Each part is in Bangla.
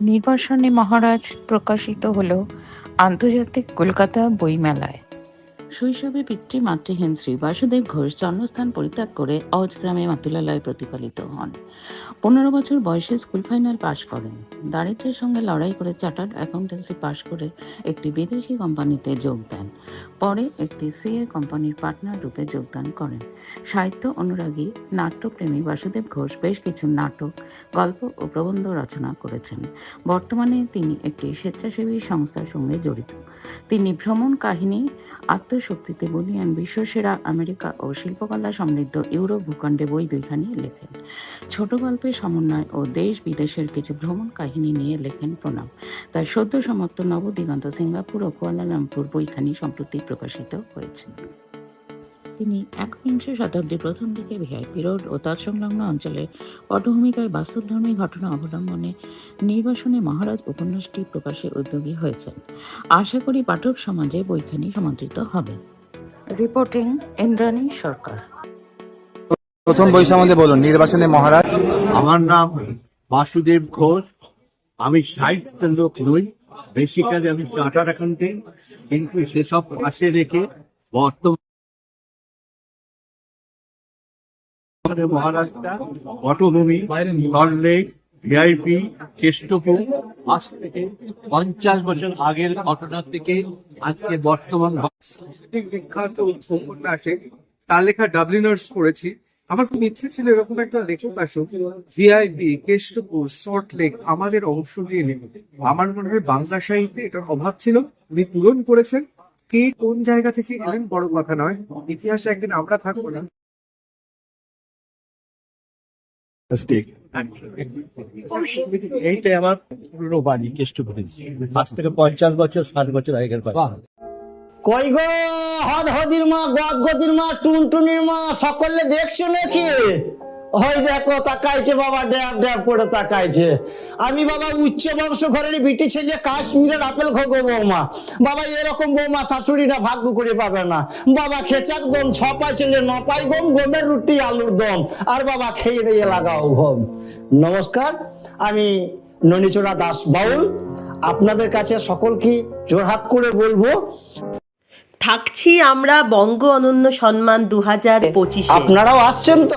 নির্বাসনে মহারাজ প্রকাশিত হল আন্তর্জাতিক কলকাতা বইমেলায়। শৈশবে পিতৃ মাতৃহীন শ্রী বাসুদেব ঘোষ জন্মস্থান পরিত্যাগ করে অজ গ্রামে মাতুলালয়ে প্রতিপালিত হন। পনেরো বছর বয়সে স্কুল ফাইনাল পাশ করেন। দারিদ্র্যের সঙ্গে লড়াই করে চার্টার্ড অ্যাকাউন্টেন্সি পাশ করে একটি বিদেশি কোম্পানিতে যোগ দেন। পরে একটি সিএ কোম্পানির পার্টনার রূপে যোগদান করেন। সাহিত্য অনুরাগী, নাট্যপ্রেমী বাসুদেব ঘোষ বেশ কিছু নাটক, গল্প ও প্রবন্ধ রচনা করেছেন। বর্তমানে তিনি একটি স্বেচ্ছাসেবী সংস্থার সঙ্গে জড়িত। তিনি ভ্রমণ কাহিনী আত্মশক্তিতে বলিয়ান বিশ্বসেরা আমেরিকা ও শিল্পকলা সমৃদ্ধ ইউরোপ ভূখণ্ডে বই দুইখানি লেখেন। ছোট গল্পের সমন্বয় ও দেশ বিদেশের কিছু ভ্রমণ কাহিনী নিয়ে লেখেন প্রণাম তার সদ্য সমাপ্ত নবদিগন্ত সিঙ্গাপুর ও কুয়ালালামপুর বইখানি সম্প্রতি প্রকাশিত হয়েছে। তিনি একবিংশ শতাব্দীর প্রথম দিকে ভিআইপি রোড ও তৎসংলগ্ন অঞ্চলের পটভূমিকায় বাস্তবধর্মী ঘটনা অবলম্বনে নির্বাসনে মহারাজ উপন্যাসটি প্রকাশে উদ্যোগী হয়েছেন। আশা করি পাঠক সমাজে বইখানি সমাদৃত হবে। রিপোর্টিং ইন্দ্রাণী সরকার প্রথম বই সম্বন্ধে বলুন নির্বাচনে মহারাজ। আমার নাম বাসুদেব ঘোষ। আমি সাহিত্যের লোক নই। বেসিক্যালি আমি চার্টার অ্যাকাউন্টেন্ট কিন্তু সেসব পাশে রেখে বর্তমানে মহারাজটা, পটভূমি সল্টলেক ভিআইপি আজ থেকে পঞ্চাশ বছর আগের ঘটনা থেকে আজকে বর্তমান বিখ্যাত উপন্যাসে তার লেখা ডাবলিনার্স আমার খুব ইচ্ছে ছিল এরকম একটা লেখক আসুক। ভিআইপি কেষ্টপুর সল্ট লেক আমাদের অংশ নিয়ে নেব আমার মনে হয় বাংলা সাহিত্যে এটার অভাব ছিল। উনি পূরণ করেছেন। কে কোন জায়গা থেকে এলেন বড় কথা নয়। ইতিহাসে একদিন আমরা থাকব না। এইটাই আমার পুরনো বাড়ি কেষ্টপুরে আজ থেকে পঞ্চাশ বছর, ষাট বছর আগের কই গো, হদ হদির মা, গদ গদির মা, টুনটুনির মা, সকলে দেখছ নাকি? ওই দেখো তাকাইছে বাবা ড্যাব ড্যাব করে তাকাইছে। আমি বাবা উচ্চ বংশ ঘরের বিটি ছেলে কাশ্মীরের আপেল খোগো বৌমা। বাবা এরকম বৌমা শাশুড়িটা ভাগ্য করে পাবে না। বাবা খেচাক দম ছপাই ছেলে নপাই গম গমের রুটি আলুর দম। আর বাবা খেয়ে দিয়ে লাগাও ঘম। নমস্কার আমি ননিচোড়া দাস বাউল। আপনাদের কাছে সকলকে জোরহাত করে বলব থাকছি আমরা বঙ্গ অনন্য সম্মান দু হাজার পঁচিশে। আপনারাও আসছেন তো?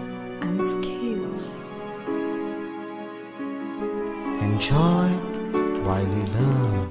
Enjoy while you love.